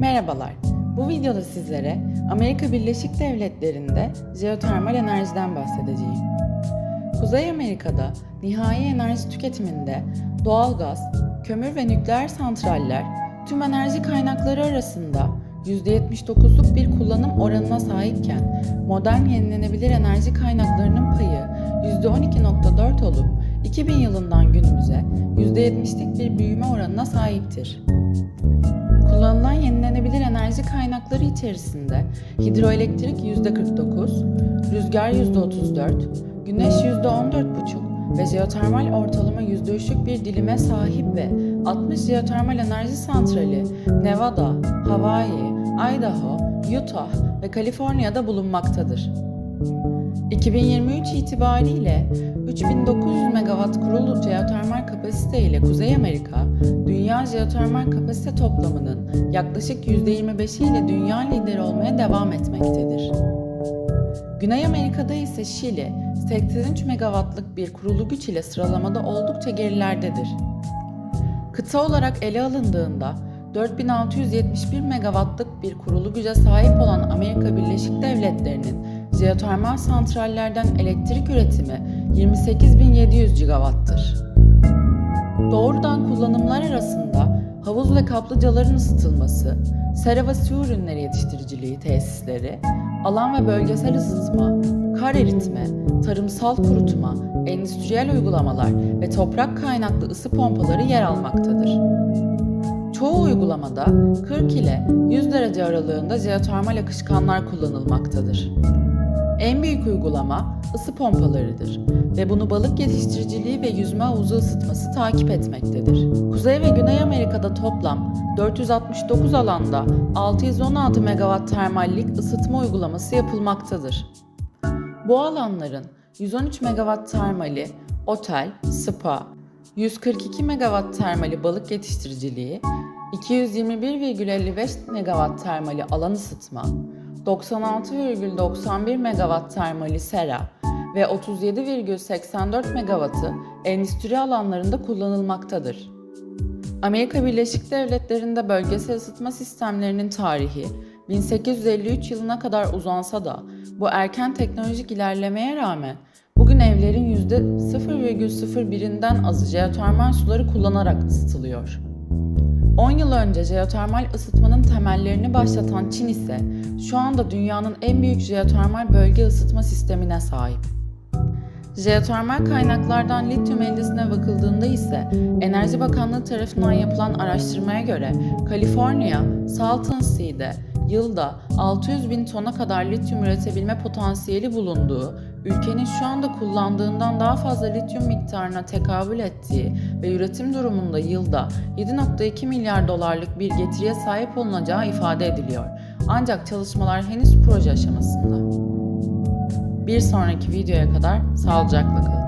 Merhabalar. Bu videoda sizlere Amerika Birleşik Devletleri'nde jeotermal enerjiden bahsedeceğim. Kuzey Amerika'da nihai enerji tüketiminde doğalgaz, kömür ve nükleer santraller tüm enerji kaynakları arasında %79'luk bir kullanım oranına sahipken modern yenilenebilir enerji kaynaklarının payı %12.4 olup 2000 yılından günümüze %70'lik bir büyüme oranına sahiptir. Kullanılan yenilenebilir enerji kaynakları içerisinde hidroelektrik %49, rüzgar %34, güneş %14,5 ve jeotermal ortalama %3'lük bir dilime sahip ve 60 jeotermal enerji santrali Nevada, Hawaii, Idaho, Utah ve Kaliforniya'da bulunmaktadır. 2023 itibariyle 3900 megawatt kurulu jeotermal kapasite ile Kuzey Amerika, dünya jeotermal kapasite toplamının yaklaşık %25'i ile dünya lideri olmaya devam etmektedir. Güney Amerika'da ise Şili, 83 megawattlık bir kurulu güç ile sıralamada oldukça gerilerdedir. Kıta olarak ele alındığında 4671 megawattlık bir kurulu güce sahip olan Amerika Birleşik Devletleri'nin jeotermal santrallerden elektrik üretimi 28.700 gigawattır. Doğrudan kullanımlar arasında havuz ve kaplıcaların ısıtılması, sera ve su ürünleri yetiştiriciliği tesisleri, alan ve bölgesel ısıtma, kar eritme, tarımsal kurutma, endüstriyel uygulamalar ve toprak kaynaklı ısı pompaları yer almaktadır. Çoğu uygulamada 40 ile 100 derece aralığında jeotermal akışkanlar kullanılmaktadır. En büyük uygulama ısı pompalarıdır ve bunu balık yetiştiriciliği ve yüzme havuzu ısıtması takip etmektedir. Kuzey ve Güney Amerika'da toplam 469 alanda 616 megawatt termallik ısıtma uygulaması yapılmaktadır. Bu alanların 113 megawatt termali otel, spa, 142 megawatt termali balık yetiştiriciliği, 221,55 megawatt termali alan ısıtma, 96,91 megawatt termali sera ve 37,84 megawattı endüstri alanlarında kullanılmaktadır. Amerika Birleşik Devletleri'nde bölgesel ısıtma sistemlerinin tarihi 1853 yılına kadar uzansa da bu erken teknolojik ilerlemeye rağmen bugün evlerin %0,01'inden azı jeotermal suları kullanarak ısıtılıyor. 10 yıl önce jeotermal ısıtmanın temellerini başlatan Çin ise şu anda dünyanın en büyük jeotermal bölge ısıtma sistemine sahip. Jeotermal kaynaklardan lityum eldesine bakıldığında ise Enerji Bakanlığı tarafından yapılan araştırmaya göre Kaliforniya, Salton Sea'de yılda 600 bin tona kadar lityum üretebilme potansiyeli bulunduğu, ülkenin şu anda kullandığından daha fazla lityum miktarına tekabül ettiği ve üretim durumunda yılda 7.2 milyar dolarlık bir getiriye sahip olunacağı ifade ediliyor. Ancak çalışmalar henüz proje aşamasında. Bir sonraki videoya kadar sağlıcakla kalın.